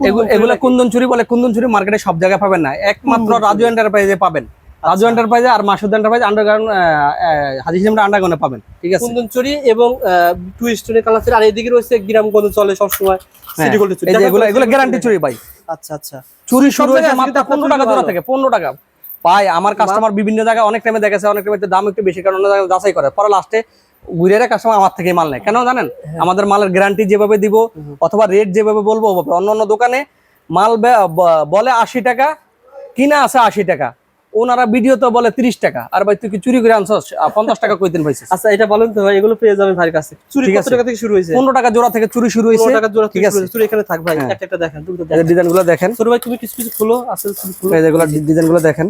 এগু- এগুলো কুন্দন চুরি বলে কুন্দন চুরি মার্কেটে সব জায়গায় পাবেন না। একমাত্র রাজু এন্টারপ্রাইজে পাবেন। রাজু আচ্ছা। এন্টারপ্রাইজে আর মাসুদ এন্টারপ্রাইজ আন্ডারগ্রাউন্ড হাজি সিস্টেমটা আন্ডারগ্রাউন্ডে পাবেন। ঠিক আছে? কুন্দন চুরি এবং টু স্টোনের কালার আর এদিকে রয়েছে গ্রামগঞ্জ চলে সবসময়। সময় সিটি গোল্ড চুরি। এগুলো এগুলো গ্যারান্টি চুরি। ভাই। আচ্ছা আচ্ছা। চুরি সব মাত্র পনেরো টাকা ভালো। থেকে পনেরো টাকা। ভাই আমার কাস্টমার বিভিন্ন জায়গায় অনেক টাইমে দেখেছে অনেক টাইমে দাম একটু বেশি কারণ অন্য জায়গায় যাচাই করে। পরে লাস্টে ঘুরে কাস্টমার আমার থেকে মাল নেয়। কেন জানেন? আমাদের মালের গ্যারান্টি যেভাবে দিব অথবা রেট যেভাবে বলব অন্য অন্য দোকানে মাল বলে আশি টাকা কিনা আছে আশি টাকা। ওনারা ভিডিও তো বলে তিরিশ টাকা। আর ভাই তুই কি চুরি করে আনছস? আহ, পঞ্চাশ টাকা কই দিন পাইছিস আচ্ছা এটা বলেন তো ভাই এগুলো পেয়ে যাবেন ভাইয়ের কাছে। চুরি কত টাকা থেকে শুরু হয়েছে? পনেরো টাকা জোড়া থেকে চুরি শুরু হয়েছে। টাকা জোড়া ঠিক থেকে আছে। চুরি এখানে থাক ভাই হ্যাঁ। একটা একটা দেখেন দুটো দেখেন। ডিজাইনগুলো দেখেন। ছোট ভাই তুমি কিছু কিছু খুলো আসলে চুরি খুলো। এই যেগুলো ডিজাইনগুলো দেখেন।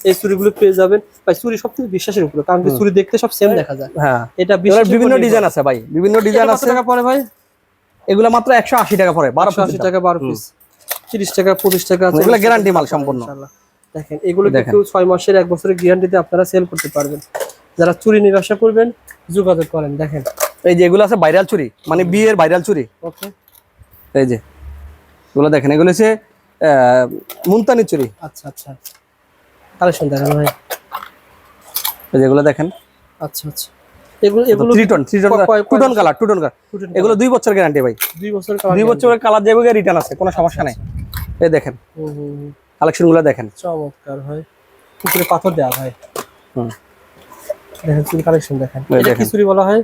এই চুরিগুলো পেয়ে যাবেন। ভাই চুরি সব থেকে বিশ্বাসের উপরে কারণ কি চুরি দেখতে সব সেম দেখা যায়। হ্যাঁ। এটা বিভিন্ন ডিজাইন আছে ভাই। বিভিন্ন ডিজাইন আছে। টাকা পরে ভাই? এগুলো মাত্র একশো আশি টাকা পরে বারো আশি টাকা বারো পিস। তিরিশ টাকা পঁচিশ টাকা এগুলো guarantee মাল সম্পূর্ণ। ইনশাআল্লাহ। দেখেন এগুলো। কিন্তু ছয় মাসের এক বছরের গ্যারান্টিতে আপনারা সেল করতে পারবেন। যারা চুরি ব্যবসা করবেন যোগাযোগ করেন দেখেন। এই যে এগুলো আছে ভাইরাল চুরি মানে বিয়ের ভাইরাল চুরি। ওকে। এই যে এগুলো দেখেন এগুলো হচ্ছে আহ, মুলতানি চুরি। আচ্ছা আচ্ছা। কালেকশন দেখেন ভাই। এই যে এগুলো দেখেন। আচ্ছা আচ্ছা। এগুলো এগুলো ত্রিটন ত্রিটন কয়- কয়- টুটন কালার টুটন কালার এগুলো দুই বছর গ্যারান্টি ভাই। দুই বছর দুই বছরের কালার যাবে রিটার্ন আছে কোনো সমস্যা নেই। এই দেখেন। গুলো দেখেন। চমৎকার হয় পুকুরে পাথর দেওয়া হয় হুম। দেখেন চুরি কালেকশন দেখেন। এটা কি চুরি বলা হয়?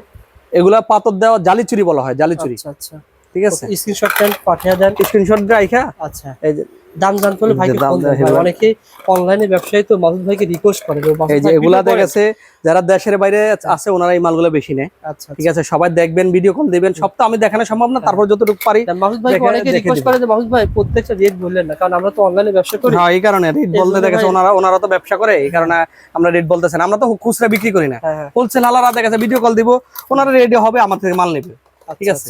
এগুলা পাথর দেওয়া জালি চুরি বলা হয় জালি চুরি। আচ্ছা আচ্ছা। ঠিক আছে? স্ক্রিনশট পাঠিয়ে দেন। স্ক্রিনশট রাইখা? আচ্ছা। এই যে দাম জানতে হলে ভাইকে ফোন দেন। অনেকে অনলাইনে ব্যবসায়ী তো মাসুদ ভাইকে রিকোয়েস্ট করে এই যে এগুলা দেখেছে যারা দেশের বাইরে আছে ওনারা এই মালগুলো বেশি নেয়। আচ্ছা ঠিক আছে? সবাই দেখবেন ভিডিও কল দিবেন। সব তো আমি দেখানো সম্ভব না তারপর যতটুকু পারি আচ্ছা মাসুদ ভাই অনেকে রিকোয়েস্ট করে যে মাসুদ ভাই প্রত্যেকটা রেট বললেন না কারণ আমরা তো অনলাইনে ব্যবসা করি। হ্যাঁ এই কারণে রেট বলতে দেখেছে ওনারা ওনারা তো ব্যবসা করে এই কারণে আমরা রেট বলতেছেন আমরা তো খুচরা বিক্রি করি না। হ্যাঁ হ্যাঁ। হোলসেল হালারা দেখেছে ভিডিও কল দিব ওনারা রেডি হবে আমার থেকে মাল নেবে। ঠিক আছে।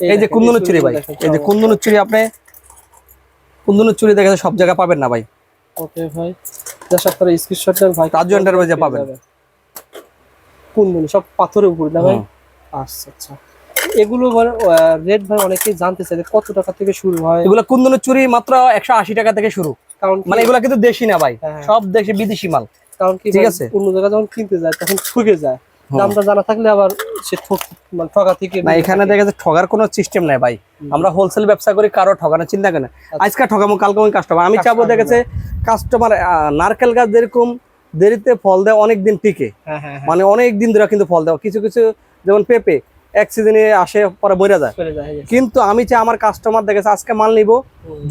এই যে কুন্দনের চুরি ভাই এই যে। কুন্দনের চুরি আপনি কুন্দনের চুরি দেখেছে সব জায়গায় পাবেন না ভাই ওকে ভাই জাস্ট আপনারা স্ক্রিনশট দেন ভাই রাজু এন্টারপ্রাইজে পাবেন। কুন্দন সব পাথরের উপর না ভাই আচ্ছা আচ্ছা এগুলো রেট ভাই অনেকেই জানতে চাই যে কত টাকা থেকে শুরু হয় এগুলো কুন্দনের চুরি মাত্র একশো আশি টাকা থেকে শুরু কারণ মানে এগুলো কিন্তু দেশি না ভাই হ্যাঁ। সব দেশে বিদেশি মাল কারণ কি ঠিক আছে। অন্য জায়গায় যখন কিনতে যায় তখন ঠকে যায়। দামটা জানা থাকলে আবার সে মানে ঠকা থেকে না এখানে দেখা যাচ্ছে ঠগার কোনো সিস্টেম নাই ভাই। আমরা হোলসেল ব্যবসা করি কারও ঠগানোর চিন্তা করি না আজকে ঠগামো কালকে আমি কাস্টমার আমি চাবো দেখেছে কাস্টমার নারকেল গাছ যেরকম দেরিতে ফল দেয় অনেক দিন টিকে। হ্যাঁ হ্যাঁ হ্যাঁ। মানে অনেক দিন ধরে কিন্তু ফল দেওয়া কিছু কিছু যেমন পেঁপে এক সিজনে আসে পরে বইরা যায়. কিন্তু আমি চাই আমার কাস্টমার দেখেছে আজকে মাল নিব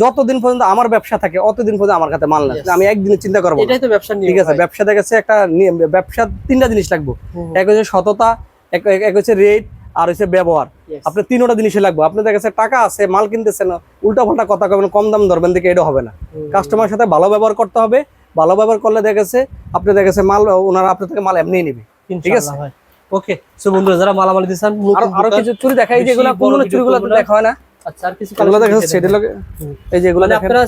যতদিন পর্যন্ত আমার ব্যবসা থাকে অতদিন পর্যন্ত আমার কাছে মাল না আমি একদিনে চিন্তা করব না। ঠিক আছে ব্যবসা দেখেছে একটা ব্যবসা তিনটা জিনিস লাগবে। এক হচ্ছে সততা এক হচ্ছে রেট আর হচ্ছে ব্যবহার। আপনার আপনি তিনটা জিনিসে লাগবে। আপনি দেখেছে টাকা আছে মাল কিনতেছেন উল্টা পাল্টা কথা কবেন কম দাম ধরবেন দিকে এটা হবে না। কাস্টমার সাথে ভালো ব্যবহার করতে হবে। ভালো ব্যবহার করলে দেখেছে আপনি দেখেছে মাল ওনারা আপনার থেকে মাল এমনি নিবে। ঠিক আছে। ওকে সো বন্ধুরা যারা মালামাল দিচ্ছেন আরও কিছু চুরি দেখাই যেগুলো video চুরিগুলো দেখা হয় না। আচ্ছা আর কিছু এগুলো দেখা দেখে সেটের লগে এই যেগুলো মানে আপনারা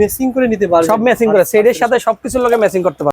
মেসিং করে নিতে পারবেন। সব মেসিং করে সেটের সাথে সবকিছুর লগে ম্যাচিং করতে পারবেন।